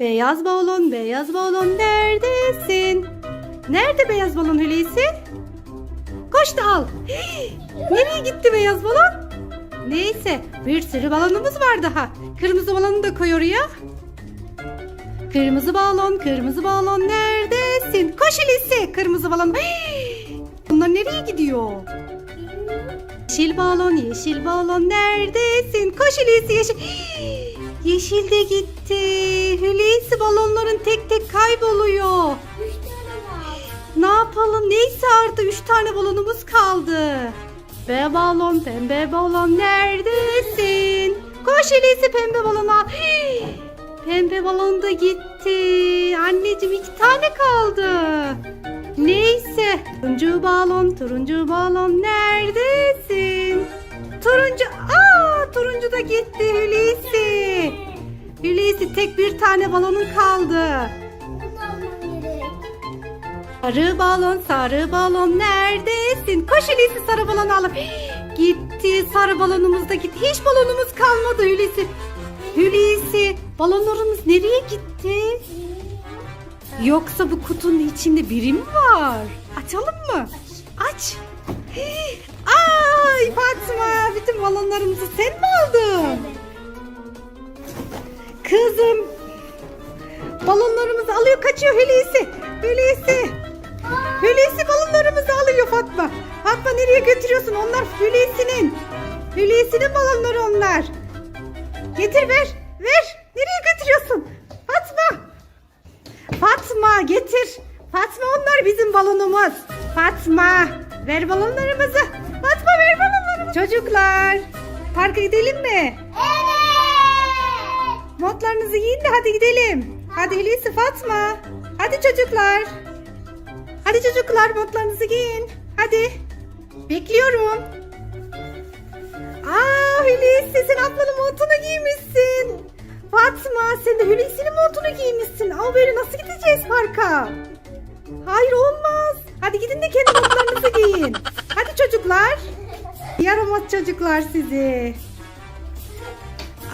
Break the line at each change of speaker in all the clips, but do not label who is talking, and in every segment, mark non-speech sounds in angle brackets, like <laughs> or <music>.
Beyaz balon, beyaz balon neredesin? Nerede beyaz balon Hulusi? Koş da al. <gasps> Nereye gitti beyaz balon? Neyse bir sürü balonumuz var daha. Kırmızı balonu da koy oraya. Kırmızı balon, kırmızı balon neredesin? Koş Hulusi, kırmızı balon. <gasps> Bunlar nereye gidiyor? Yeşil balon, yeşil balon neredesin? Koş Hulusi yeşil. Hii, <gasps> Yeşil de gitti. Hulusi balonların tek tek kayboluyor.
Üç tane var.
Ne yapalım? Neyse artık üç tane balonumuz kaldı. Pembe balon, pembe balon neredesin? Koş Hulusi pembe balona. Pembe balon da gitti. Anneciğim iki tane kaldı. Neyse. Turuncu balon, turuncu balon neredesin? Turuncu, aa turuncu da gitti Hulusi. Hulusi tek bir tane balonun kaldı. Sarı balon, sarı balon neredesin? Koş Hulusi sarı balonu alıp. <gasps> Gitti sarı balonumuz da gitti. Hiç balonumuz kalmadı Hulusi. Hulusi balonlarımız nereye gitti? Yoksa bu kutunun içinde biri mi var? Açalım mı? Aç. <gasps> Ay Fatma bütün balonlarımızı sen mi aldın? Kızım balonlarımızı alıyor kaçıyor Hulusi. Hulusi. Hulusi balonlarımızı alıyor Fatma. Fatma nereye götürüyorsun? Onlar Hulusi'nin. Hulusi'nin balonları onlar. Getir ver. Ver. Nereye götürüyorsun? Fatma. Fatma getir. Fatma onlar bizim balonumuz. Fatma ver balonlarımızı. Fatma ver balonlarımızı. Çocuklar parka gidelim mi?
Evet.
Montlarınızı giyin de hadi gidelim. Hadi Hulusi Fatma. Hadi çocuklar. Hadi çocuklar montlarınızı giyin. Hadi. Bekliyorum. Aa Hulusi sen ablanın montunu giymişsin. Fatma sen de Hulusi'nin montunu giymişsin. Ama böyle nasıl gideceğiz parka? Hayır olmaz. Hadi gidin de kendi montlarınızı giyin. Hadi çocuklar. Yaramaz çocuklar sizi.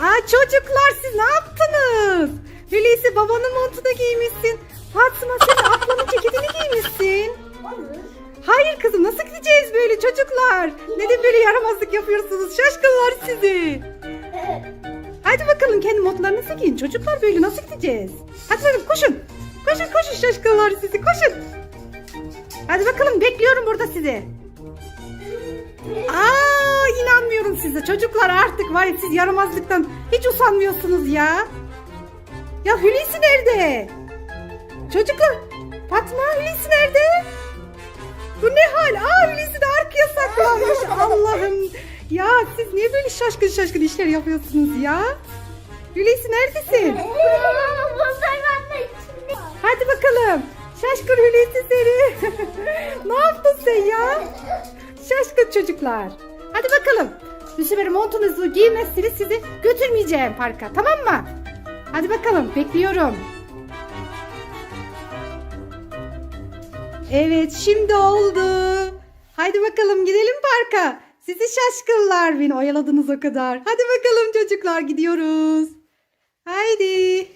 Aa çocuklar siz ne yaptınız? Hulusi babanın montunu giymişsin. Fatma sen ablanın ceketini giymişsin. Hayır kızım nasıl gideceğiz böyle çocuklar? Neden böyle yaramazlık yapıyorsunuz? Şaşkınlar sizi. Hadi bakalım kendi montlarınızı giyin. Çocuklar böyle nasıl gideceğiz? Hadi bakalım koşun. Koşun koşun şaşkınlar sizi koşun. Hadi bakalım bekliyorum burada sizi. Aa inanmıyorum size. Çocuklar artık var ya siz yaramazlıktan hiç usanmıyorsunuz ya. Ya Hulusi nerede? Çocuklar Fatma Hulusi nerede? Bu ne hal? Aa Hulusi de arkaya saklanmış. <laughs> Allah'ım. Ya siz niye böyle şaşkın şaşkın işler yapıyorsunuz ya? Hulusi neredesin? Hadi bakalım. Şaşkın Hulusi seni. <laughs> ne yaptın sen ya? Şaşkın çocuklar. Hadi bakalım. Sefer montunuzu giymezseniz sizi götürmeyeceğim parka tamam mı? Hadi bakalım bekliyorum. Evet şimdi oldu. Haydi bakalım gidelim parka. Sizi şaşkınlar beni oyaladınız o kadar. Hadi bakalım çocuklar gidiyoruz. Haydi.